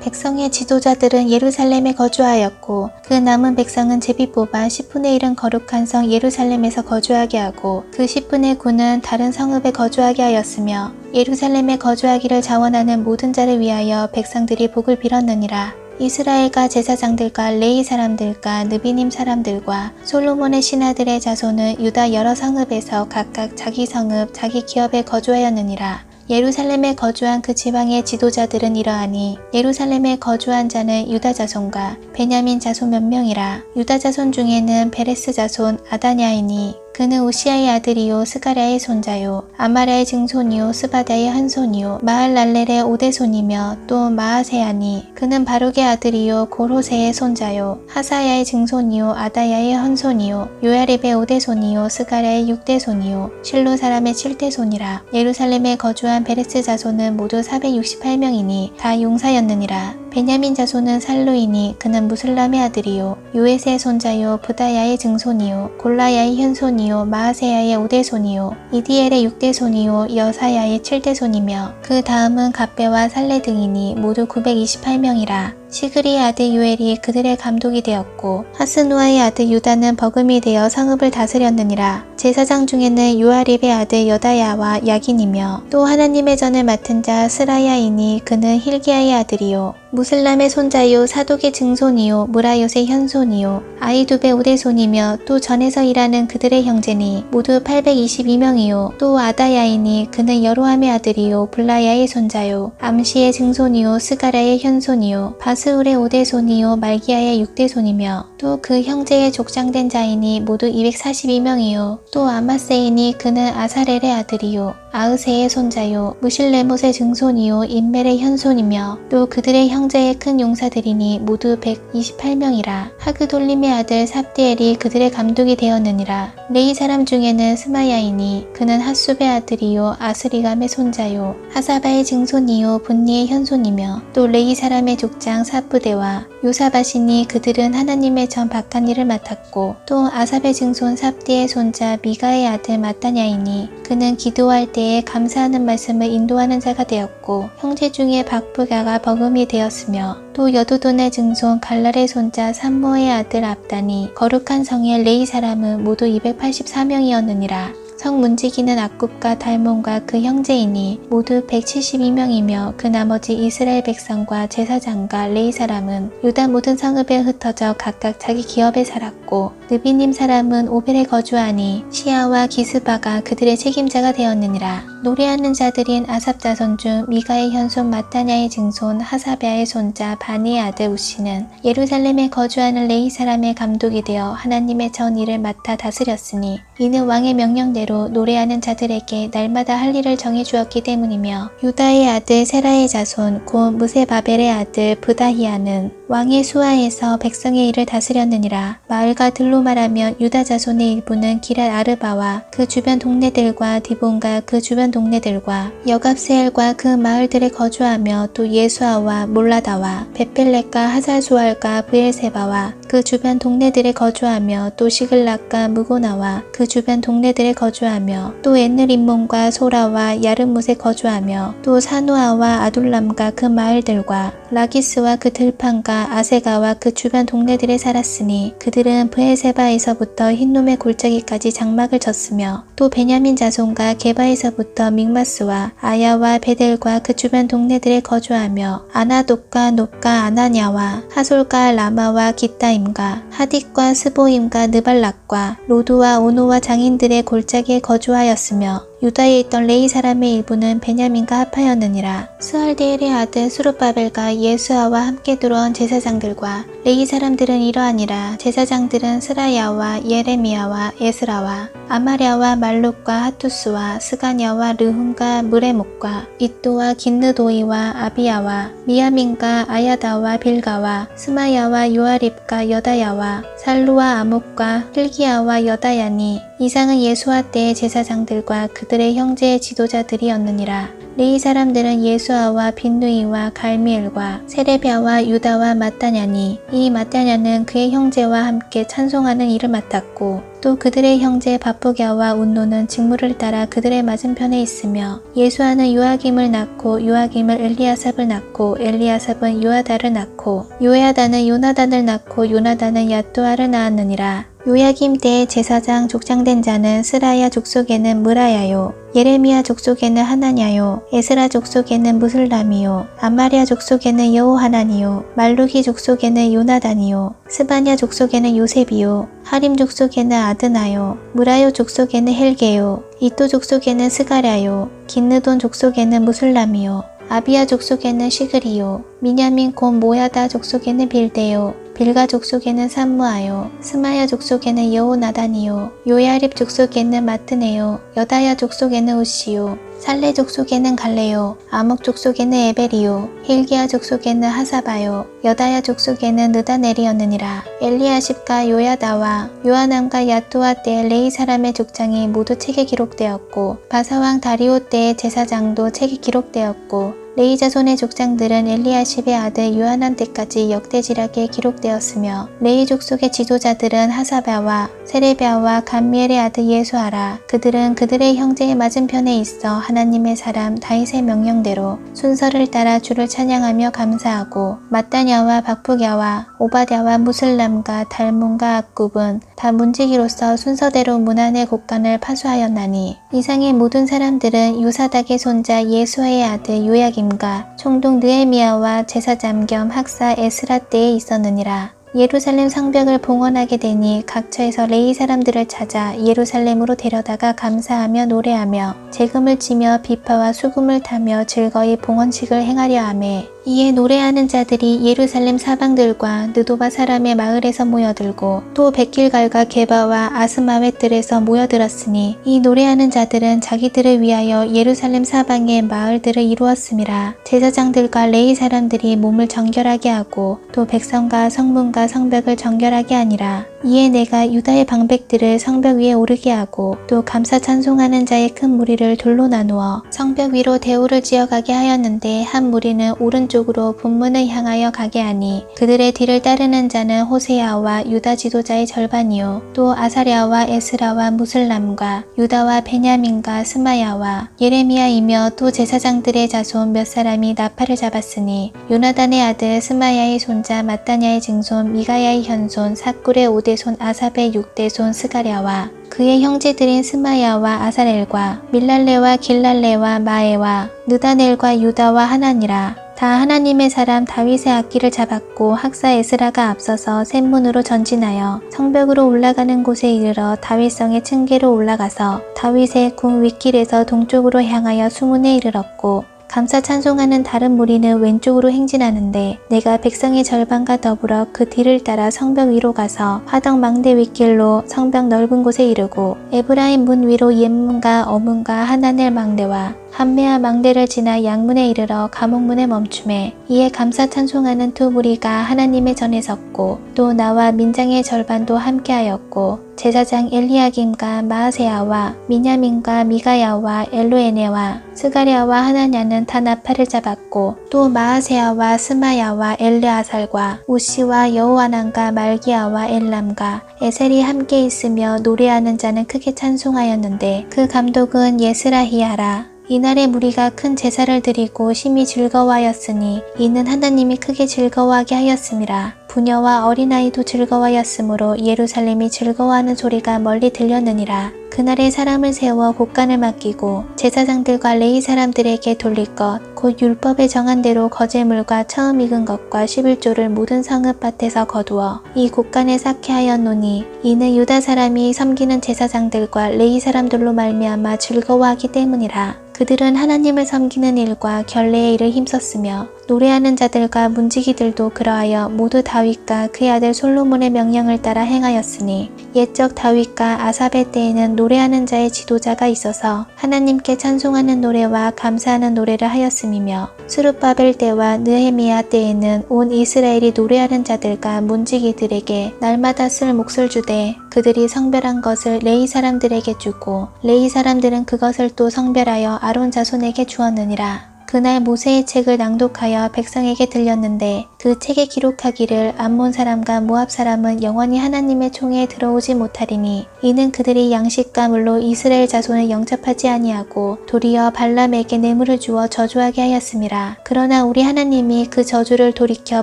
백성의 지도자들은 예루살렘에 거주하였고 그 남은 백성은 제비 뽑아 10분의 1은 거룩한 성 예루살렘에서 거주하게 하고 그 10분의 9는 다른 성읍에 거주하게 하였으며 예루살렘에 거주하기를 자원하는 모든 자를 위하여 백성들이 복을 빌었느니라. 이스라엘과 제사장들과 레이 사람들과 느비님 사람들과 솔로몬의 신하들의 자손은 유다 여러 성읍에서 각각 자기 성읍 자기 기업에 거주하였느니라. 예루살렘에 거주한 그 지방의 지도자들은 이러하니 예루살렘에 거주한 자는 유다 자손과 베냐민 자손 몇 명이라 유다 자손 중에는 베레스 자손 아다냐이니 그는 우시아의 아들이요 스가랴의 손자요 아마랴의 증손이요 스바다의 한손이요 마할랄렐의 오대손이며 또 마하세아니 그는 바룩의 아들이요 고로세의 손자요 하사야의 증손이요 아다야의 헌손이요 요야립의 오대손이요 스가랴의 육대손이요 실로 사람의 칠대손이라. 예루살렘에 거주한 베레스 자손은 모두 468명이니 다 용사였느니라 베냐민 자손은 살루이니 그는 무슬람의 아들이요 요에스의 손자요 부다야의 증손이요 골라야의 현손이요 마하세야의 오대손이요 이디엘의 육대손이요 여사야의 칠대손이며 그 다음은 갑배와 살레 등이니 모두 928명이라 시그리의 아들 요엘이 그들의 감독이 되었고 하스누아의 아들 유다는 버금이 되어 성읍을 다스렸느니라. 제사장 중에는 요아립의 아들 여다야와 야긴이며 또 하나님의 전을 맡은 자 스라야이니 그는 힐기야의 아들이요. 무슬람의 손자요 사독의 증손이요 무라요의 현손이요. 아이두베 우대손이며 또 전에서 일하는 그들의 형제니 모두 822명이요. 또 아다야이니 그는 여로함의 아들이요 블라야의 손자요. 암시의 증손이요 스가라의 현손이요 울의 오대손이요 말기야의 육대손이며 또 그 형제의 족장된 자이니 모두 242명이요. 또 아마세이니 그는 아사렐의 아들이요 아으세의 손자요 무실레못의 증손이요 인멜의 현손이며 또 그들의 형제의 큰 용사들이니 모두 128명이라. 하그돌림의 아들 삽디엘이 그들의 감독이 되었느니라. 레이 사람 중에는 스마야이니 그는 핫숲의 아들이요 아스리감의 손자요 하사바의 증손이요 분니의 현손이며 또 레이 사람의 족장 사부대와 요사바시니 그들은 하나님의 전 박한일을 맡았고 또 아삽의 증손 삽디의 손자 미가의 아들 마따냐이니 그는 기도할 때에 감사하는 말씀을 인도하는 자가 되었고 형제 중에 박부가가 버금이 되었으며 또 여두돈의 증손 갈랄의 손자 산모의 아들 압단이 거룩한 성의 레이 사람은 모두 284명이었느니라. 성 문지기는 악굽과 달몬과 그 형제이니 모두 172명이며 그 나머지 이스라엘 백성과 제사장과 레이 사람은 유다 모든 성읍에 흩어져 각각 자기 기업에 살았고 느비님 사람은 오벨에 거주하니 시아와 기스바가 그들의 책임자가 되었느니라. 노래하는 자들인 아삽 자손 중 미가의 현손 마타냐의 증손 하사베아의 손자 바니의 아들 우시는 예루살렘에 거주하는 레이 사람의 감독이 되어 하나님의 전 일을 맡아 다스렸으니 이는 왕의 명령대로 노래하는 자들에게 날마다 할 일을 정해 주었기 때문이며 유다의 아들 세라의 자손 곧 무세바벨의 아들 부다히아는 왕의 수하에서 백성의 일을 다스렸느니라. 마을과 들로 말하면 유다 자손의 일부는 기랄 아르바와 그 주변 동네들과 디본과 그 주변 동네들과 여갑세엘과 그 마을들에 거주하며 또 예수아와 몰라다와 베펠렉과 하살수알과 브엘세바와 그 주변 동네들에 거주하며 또 시글락과 무고나와 그 주변 동네들에 거주하며 또 엔느림몬과 소라와 야르못에 거주하며 또 사누아와 아둘람과 그 마을들과 라기스와 그 들판과 아세가와 그 주변 동네들에 살았으니 그들은 브에세바에서부터 흰놈의 골짜기까지 장막을 쳤으며 또 베냐민 자손과 게바에서부터 믹마스와 아야와 베델과 그 주변 동네들에 거주하며 아나독과 높과 아나냐와 하솔과 라마와 기타임 과 하딕과 스보임과 느발락과 로드와 오노와 장인들의 골짜기에 거주하였으며 유다에 있던 레이 사람의 일부는 베냐민과 합하였느니라. 스알데엘의 아들 수르바벨과 예수아와 함께 들어온 제사장들과 레이 사람들은 이러하니라. 제사장들은 스라야와 예레미야와 에스라와 아마랴와 말룩과 하투스와 스가냐와 르훔과 무레목과 이또와 긴느도이와 아비야와 미야민과 아야다와 빌가와 스마야와 요아립과 여다야와 살루와 아목과 힐기야와 여다야니 이상은 예수와 때의 제사장들과 그들의 형제의 지도자들이었느니라. 레이 사람들은 예수아와 빈누이와 갈미엘과 세레비아와 유다와 마따냐니 이 마따냐는 그의 형제와 함께 찬송하는 일을 맡았고 또 그들의 형제 바쁘갸와 운노는 직무를 따라 그들의 맞은편에 있으며 예수아는 요아김을 낳고 요아김을 엘리아삽을 낳고 엘리아삽은 요아다를 낳고 요야다는 요나단을 낳고 요나단은 야뚜아를 낳았느니라 요야김 때의 제사장 족장된 자는 스라야 족속에는 무라야요 예레미야 족속에는 하나냐요 에스라 족속에는 무슬람이요 아마리아 족속에는 여호하나니요 말루기 족속에는 요나단이요 스바냐 족속에는 요셉이요 하림 족속에는 아드나요 무라요 족속에는 헬게요 이또 족속에는 스가랴요 긴느돈 족속에는 무슬람이요 아비아 족속에는 시그리요. 미냐민 곧 모야다 족속에는 빌데요. 빌가 족속에는 산무아요. 스마야 족속에는 여호나단이요. 요야립 족속에는 마트네요. 여다야 족속에는 우시요. 살레 족속에는 갈레요. 아목 족속에는 에벨이요. 힐기야 족속에는 하사바요. 여다야 족속에는 느다넬이었느니라. 엘리아십과 요야다와 요하남과 야뚜아 때의 레이 사람의 족장이 모두 책에 기록되었고 바사왕 다리오 때의 제사장도 책에 기록되었고 레이 자손의 족장들은 엘리아십의 아들 요하난 때까지 역대지략에 기록되었으며 레이 족속의 지도자들은 하사바와 세레비아와 감미엘의 아들 예수아라. 그들은 그들의 형제의 맞은편에 있어 하나님의 사람 다윗의 명령대로 순서를 따라 주를 찬양하며 감사하고 마따냐와 박부갸와 오바댜와 무슬람과 달문과 악굽은 다 문지기로서 순서대로 문안의 곡간을 파수하였나니 이상의 모든 사람들은 요사닥의 손자 예수아의 아들 요 야김과 총독 느에미아와 제사장 겸 학사 에스라 때에 있었느니라. 예루살렘 성벽을 봉헌하게 되니 각처에서 레이 사람들을 찾아 예루살렘으로 데려다가 감사하며 노래하며 재금을 치며 비파와 수금을 타며 즐거이 봉헌식을 행하려 하매 이에 노래하는 자들이 예루살렘 사방들과 느도바 사람의 마을에서 모여들고 또 백길갈과 게바와 아스마웻들에서 모여들었으니 이 노래하는 자들은 자기들을 위하여 예루살렘 사방의 마을들을 이루었음이라 제사장들과 레이 사람들이 몸을 정결하게 하고 또 백성과 성문과 성벽을 정결하게 하니라 이에 내가 유다의 방백들을 성벽 위에 오르게 하고 또 감사 찬송하는 자의 큰 무리를 둘로 나누어 성벽 위로 대우를 지어가게 하였는데 한 무리는 오른쪽으로 분문을 향하여 가게 하니 그들의 뒤를 따르는 자는 호세아와 유다 지도자의 절반이요. 또 아사랴와 에스라와 무슬람과 유다와 베냐민과 스마야와 예레미야이며 또 제사장들의 자손 몇 사람이 나팔을 잡았으니 요나단의 아들 스마야의 손자 마따냐의 증손 미가야의 현손 사꿀의 오대 손 아삽의 육대손 스가랴와 그의 형제들인 스마야와 아사렐과 밀랄레와 길랄레와 마에와 느다넬과 유다와 하나니라. 다 하나님의 사람 다윗의 악기를 잡았고 학사 에스라가 앞서서 샘문으로 전진하여 성벽으로 올라가는 곳에 이르러 다윗성의 층계로 올라가서 다윗의 궁 윗길에서 동쪽으로 향하여 수문에 이르렀고 감사 찬송하는 다른 무리는 왼쪽으로 행진하는데 내가 백성의 절반과 더불어 그 뒤를 따라 성벽 위로 가서 화덕 망대 윗길로 성벽 넓은 곳에 이르고 에브라임 문 위로 옛문과 어문과 하나넬 망대와 한메아 망대를 지나 양문에 이르러 감옥문에 멈춤에 이에 감사 찬송하는 두 무리가 하나님의 전에 섰고 또 나와 민장의 절반도 함께하였고 제사장 엘리야김과 마아세야와 미냐민과 미가야와 엘로에네와 스가랴와 하나냐는 다 나팔을 잡았고 또 마아세야와 스마야와 엘르아살과 우시와 여호와난과 말기야와 엘람과 에셀이 함께 있으며 노래하는 자는 크게 찬송하였는데 그 감독은 예스라히야라 이날의 무리가 큰 제사를 드리고 심히 즐거워하였으니 이는 하나님이 크게 즐거워하게 하였음이라. 부녀와 어린아이도 즐거워하였으므로 예루살렘이 즐거워하는 소리가 멀리 들렸느니라. 그날에 사람을 세워 곳간을 맡기고 제사장들과 레이 사람들에게 돌릴 것, 곧 율법에 정한 대로 거제물과 처음 익은 것과 11조를 모든 성읍밭에서 거두어 이 곳간에 쌓게 하였노니 이는 유다 사람이 섬기는 제사장들과 레이 사람들로 말미암아 즐거워하기 때문이라. 그들은 하나님을 섬기는 일과 결례의 일을 힘썼으며 노래하는 자들과 문지기들도 그러하여 모두 다윗과 그의 아들 솔로몬의 명령을 따라 행하였으니 옛적 다윗과 아사베 때에는 노래하는 자의 지도자가 있어서 하나님께 찬송하는 노래와 감사하는 노래를 하였음이며 수르바벨 때와 느헤미야 때에는 온 이스라엘이 노래하는 자들과 문지기들에게 날마다 쓸 몫을 주되 그들이 성별한 것을 레이 사람들에게 주고 레이 사람들은 그것을 또 성별하여 아론 자손에게 주었느니라. 그날 모세의 책을 낭독하여 백성에게 들렸는데 그 책에 기록하기를 암몬 사람과 모압 사람은 영원히 하나님의 총에 들어오지 못하리니 이는 그들이 양식과 물로 이스라엘 자손을 영접하지 아니하고 도리어 발람에게 뇌물을 주어 저주하게 하였음이라 그러나 우리 하나님이 그 저주를 돌이켜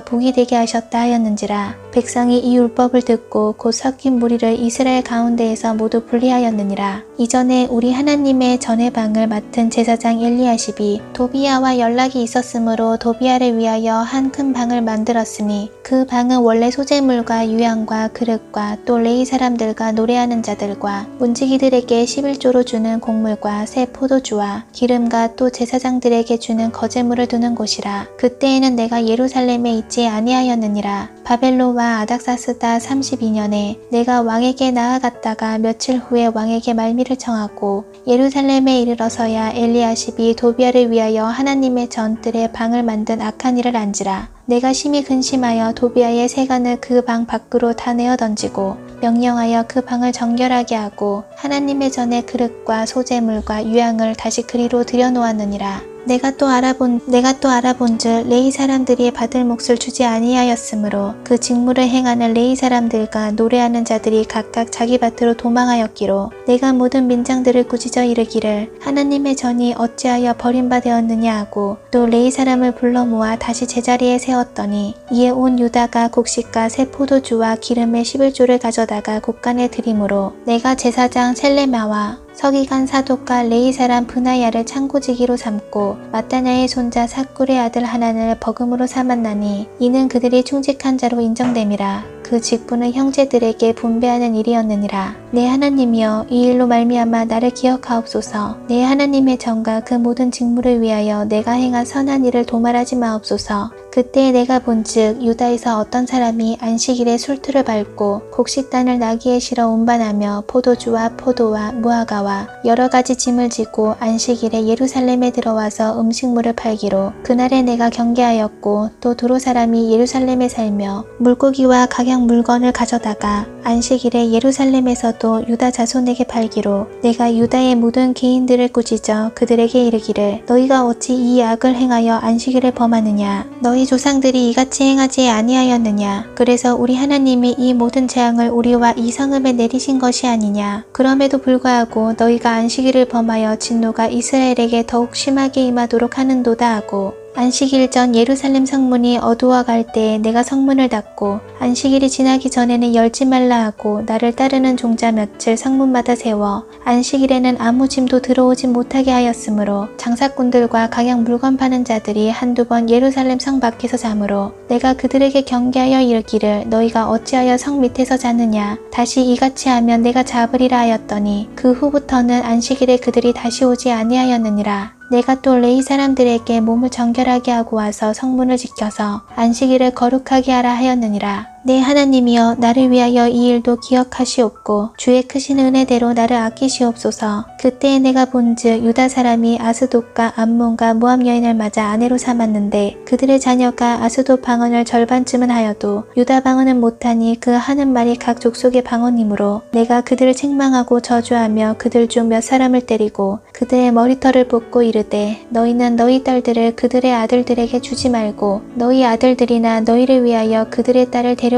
복이 되게 하셨다 하였는지라 백성이 이 율법을 듣고 곧 섞인 무리를 이스라엘 가운데에서 모두 분리하였느니라. 이전에 우리 하나님의 전해방을 맡은 제사장 엘리야십이 도비아와 연락이 있었으므로 도비아를 위하여 한 큰 방을 만들었으니 그 방은 원래 소재물과 유향과 그릇과 또 레이 사람들과 노래하는 자들과 문지기들에게 11조로 주는 곡물과 새 포도주와 기름과 또 제사장들에게 주는 거제물을 두는 곳이라. 그때에는 내가 예루살렘에 있지 아니하였느니라. 바벨로와 아닥사스다 32년에 내가 왕에게 나아갔다가 며칠 후에 왕에게 말미를 청하고 예루살렘에 이르러서야 엘리야십이 도비아를 위하여 하나님의 전뜰에 방을 만든 악한 일을 안지라. 내가 심히 근심하여 도비아의 세간을 그 방 밖으로 다 내어 던지고 명령하여 그 방을 정결하게 하고 하나님의 전에 그릇과 소재물과 유향을 다시 그리로 들여놓았느니라 내가 또 알아본 내가 또 알아본즉 레이 사람들이 받을 몫을 주지 아니하였으므로 그 직무를 행하는 레이 사람들과 노래하는 자들이 각각 자기 밭으로 도망하였기로 내가 모든 민장들을 꾸짖어 이르기를 하나님의 전이 어찌하여 버림바 되었느냐 하고 또 레이 사람을 불러 모아 다시 제자리에 세웠더니 이에 온 유다가 곡식과 새 포도주와 기름의 11조를 가져다가 곡간에 드림으로 내가 제사장 셀레마와 서기관 사독과 레이 사람 브나야를 창고지기로 삼고 마따냐의 손자 사꿀의 아들 하나를 버금으로 삼았나니 이는 그들이 충직한 자로 인정됨이라 그 직분은 형제들에게 분배하는 일이었느니라. 내 하나님이여 이 일로 말미암아 나를 기억하옵소서. 내 하나님의 정과 그 모든 직무를 위하여 내가 행한 선한 일을 도말하지 마옵소서. 그때 내가 본즉 유다에서 어떤 사람이 안식일에 술틀을 밟고 곡식단을 나귀에 실어 운반하며 포도주와 포도와 무화과와 여러 가지 짐을 지고 안식일에 예루살렘에 들어와서 음식물을 팔기로 그날에 내가 경계하였고 또 두로 사람이 예루살렘에 살며 물고기와 각양 물건을 가져다가 안식일에 예루살렘에서도 유다 자손에게 팔기로 내가 유다의 모든 개인들을 꾸짖어 그들에게 이르기를 너희가 어찌 이 악을 행하여 안식일을 범하느냐? 너희 조상들이 이같이 행하지 아니하였느냐? 그래서 우리 하나님이 이 모든 재앙을 우리와 이 성읍에 내리신 것이 아니냐? 그럼에도 불구하고 너희가 안식일을 범하여 진노가 이스라엘에게 더욱 심하게 임하도록 하는도다 하고 안식일 전 예루살렘 성문이 어두워 갈 때에 내가 성문을 닫고 안식일이 지나기 전에는 열지 말라 하고 나를 따르는 종자 며칠 성문마다 세워 안식일에는 아무 짐도 들어오지 못하게 하였으므로 장사꾼들과 각양 물건 파는 자들이 한두 번 예루살렘 성 밖에서 자므로 내가 그들에게 경계하여 이르기를 너희가 어찌하여 성 밑에서 자느냐? 다시 이같이 하면 내가 잡으리라 하였더니 그 후부터는 안식일에 그들이 다시 오지 아니하였느니라 내가 또 레이 사람들에게 몸을 정결하게 하고 와서 성문을 지켜서 안식일을 거룩하게 하라 하였느니라. 내 하나님이여 나를 위하여 이 일도 기억하시옵고 주의 크신 은혜대로 나를 아끼시옵소서. 그때에 내가 본즉 유다 사람이 아스돗과 암몬과 모함 여인을 맞아 아내로 삼았는데 그들의 자녀가 아스돗 방언을 절반쯤은 하여도 유다 방언은 못하니 그 하는 말이 각 족속의 방언이므로 내가 그들을 책망하고 저주하며 그들 중 몇 사람을 때리고 그들의 머리털을 뽑고 이르되 너희는 너희 딸들을 그들의 아들들에게 주지 말고 너희 아들들이나 너희를 위하여 그들의 딸을 데려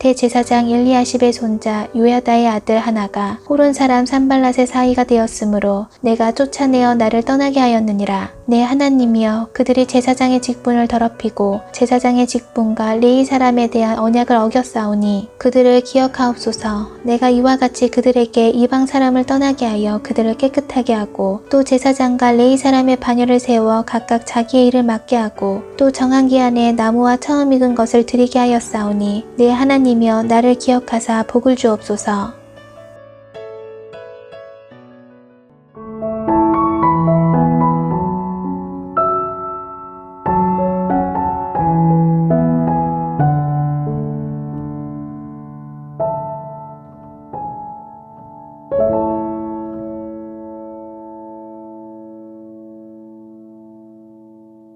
대제사장 엘리야십의 손자 요야다의 아들 하나가 호른 사람 산발랏의 사이가 되었으므로 내가 쫓아내어 나를 떠나게 하였느니라. 내 하나님이여 그들이 제사장의 직분을 더럽히고 제사장의 직분과 레이 사람에 대한 언약을 어겼사오니 그들을 기억하옵소서. 내가 이와 같이 그들에게 이방 사람을 떠나게 하여 그들을 깨끗하게 하고 또 제사장과 레이 사람의 반열을 세워 각각 자기의 일을 맡게 하고 또 정한 기한에 나무와 처음 익은 것을 드리게 하였사오니 내 하나님 하나님이여 나를 기억하사 복을 주옵소서.